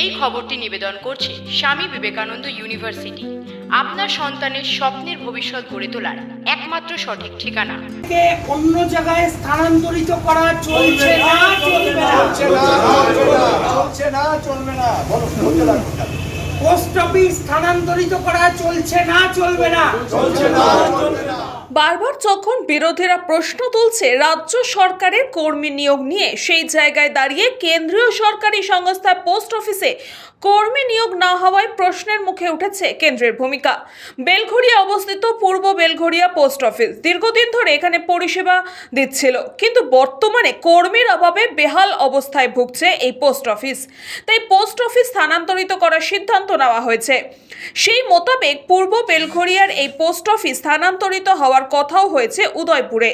এই খবরটি নিবেদন করছে স্বামী বিবেকানন্দ ইউনিভার্সিটি। আপনার সন্তানের স্বপ্নের ভবিষ্যৎ গড়ে তোলার একমাত্র সঠিক ঠিকানা। অন্য জায়গায় স্থানান্তরিত করা চলছে না চলবে না? চলছে না চলবে না। পোস্ট অফিস স্থানান্তরিত করা চলছে না চলবে না? চলছে না চলবে না। বারবার যখন বিরোধীরা প্রশ্ন তুলছে, রাজ্য সরকারের কর্মী নিয়োগ নিয়ে, সেই জায়গায় দাঁড়িয়ে কেন্দ্রীয় সরকারি সংস্থা পোস্ট অফিসে কর্মী নিয়োগ না হওয়ায় প্রশ্নের মুখে উঠেছে কেন্দ্রের ভূমিকা। বেলঘড়িয়া অবস্থিত পূর্ব বেলঘড়িয়া পোস্ট অফিস দীর্ঘদিন ধরে এখানে পরিষেবা দিচ্ছিল, কিন্তু বর্তমানে কর্মীর অভাবে বেহাল অবস্থায় ভুগছে এই পোস্ট অফিস। তাই পোস্ট অফিস স্থানান্তরিত করার সিদ্ধান্ত নেওয়া হয়েছে। সেই মোতাবেক পূর্ব বেলঘড়িয়ার এই পোস্ট অফিস স্থানান্তরিত হওয়ার কথাও হয়েছে উদয়পুরে।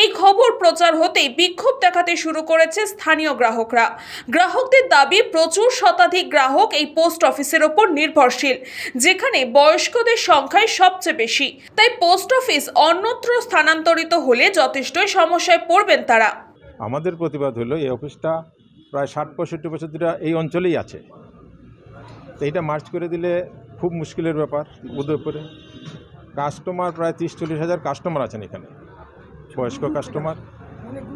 এই খবর প্রচার হতেই বিক্ষোভ দেখাতে শুরু করেছে স্থানীয় গ্রাহকরা। গ্রাহকদের দাবি, প্রচুর শতাধিক গ্রাহক এই পোস্ট অফিসের ওপর নির্ভরশীল, যেখানে বয়স্কদের সংখ্যায় সবচেয়ে বেশি। তাই পোস্ট অফিস অন্যত্র স্থানান্তরিত হলে যথেষ্টই সমস্যায় পড়বেন তারা। আমাদের প্রতিবাদ হলো এই অফিসটা প্রায় ষাট পঁয়ষট্টি বছর এই অঞ্চলেই আছে। তো এইটা মার্চ করে দিলে খুব মুশকিলের ব্যাপার উদয়পুরে। কাস্টমার প্রায় তিরিশ চল্লিশ হাজার কাস্টমার আছেন এখানে। বয়স্ক কাস্টমার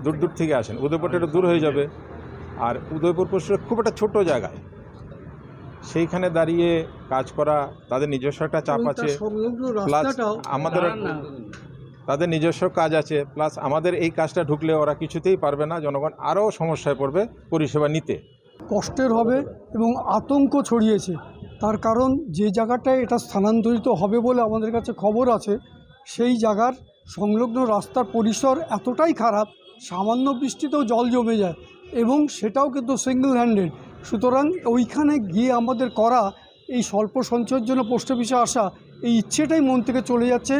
দূর দূর থেকে আসেন। উদয়পুরটা একটু দূর হয়ে যাবে। আর উদয়পুর পরিসর খুব একটা ছোট জায়গায়। সেইখানে দাঁড়িয়ে কাজ করা তাদের নিজস্ব একটা চাপ আছে। প্লাস আমাদের তাদের নিজস্ব কাজ আছে। প্লাস আমাদের এই কাজটা ঢুকলে ওরা কিছুতেই পারবে না। জনগণ আরও সমস্যায় পড়বে পরিষেবা নিতে। কষ্টের হবে এবং আতঙ্ক ছড়িয়েছে। তার কারণ যে জায়গাটায় এটা স্থানান্তরিত হবে বলে আমাদের কাছে খবর আছে, সেই জায়গার সংলগ্ন রাস্তার পরিসর এতটাই খারাপ, সামান্য বৃষ্টিতেও জল জমে যায় এবং সেটাও কিন্তু সিঙ্গেল হ্যান্ডেড সুতরাং ওইখানে গিয়ে আমাদের করা এই স্বল্প সঞ্চয়ের জন্য পোস্ট অফিসে আসা এই ইচ্ছেটাই মন থেকে চলে যাচ্ছে,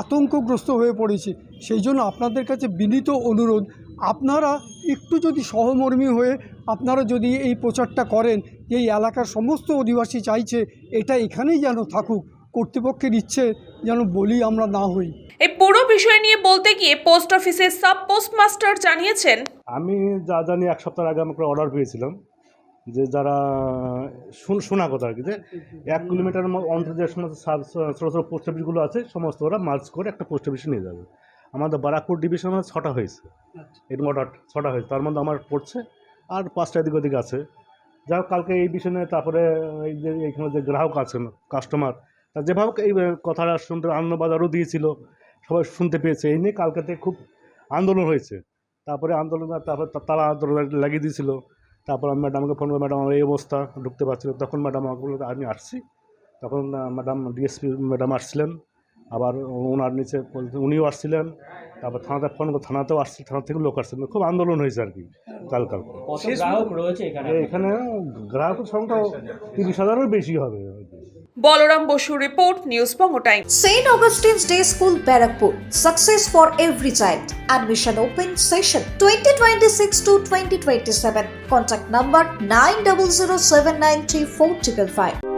আতঙ্কগ্রস্ত হয়ে পড়েছে। সেই জন্য আপনাদের কাছে বিনীত অনুরোধ আপনারা একটু যদি সহমর্মী হয়ে আপনারা যদি এই প্রচারটা করেন যে এই এলাকার সমস্ত অধিবাসী চাইছে এটা এখানেই যেন থাকুক কর্তৃপক্ষের ইচ্ছে যেন বলি আমরা না হই। এই পুরো বিষয় নিয়ে বলতে গিয়ে পোস্ট অফিসের সাব পোস্টমাস্টার জানিয়েছেন। আমি যা জানি এক সপ্তাহ আগে আমাকে অর্ডার পেয়েছিলাম যে যারা শুন শোনা কথা আর কি যে এক কিলোমিটার অন্তর যে সমস্ত সাব ছোটো ছোটো পোস্ট অফিসগুলো আছে সমস্ত ওরা মার্চ করে একটা পোস্ট অফিসে নিয়ে যাবে। আমাদের বারাকপুর ডিভিশনে ছটা হয়েছে। এরকম অর্ডার ছটা হয়েছে। তার মধ্যে আমার পড়ছে। আর পাঁচটা এদিক ওদিক আছে। যাই হোক কালকে এই বিষয় নিয়ে তারপরে এই যে এইখানে যে গ্রাহক আছেন কাস্টমার তা যেভাবে এই কথাটা শুনতে আনন্দবাজারও দিয়েছিল সবাই শুনতে পেয়েছে। এই নিয়ে কালকেতে খুব আন্দোলন হয়েছে। তারপরে আন্দোলন তারপরে তারা আন্দোলন লাগিয়ে দিয়েছিল। তারপর আমি ম্যাডামকে ফোন করে ম্যাডাম আমার এই অবস্থা। ঢুকতে পারছিল তখন ম্যাডাম আমাকে বলল আমি আসছি। তখন ম্যাডাম ডিএসপি ম্যাডাম আসছিলেন। আবার ওনার নিচে উনিও আসছিলেন তারপর থানাতে ফোন করে থানাতেও আসছে থানা থেকে লোক আসছিলেন খুব আন্দোলন হয়েছে আর কি কাল কাল এখানে এখানে গ্রাহকের সংখ্যা তিরিশ হাজারেরও বেশি হবে Balaram Basu report news Banga Times St. Augustine's Day School, Barrackpur. Success for every child. Admission open session 2026 to 2027. Contact number 9007934555.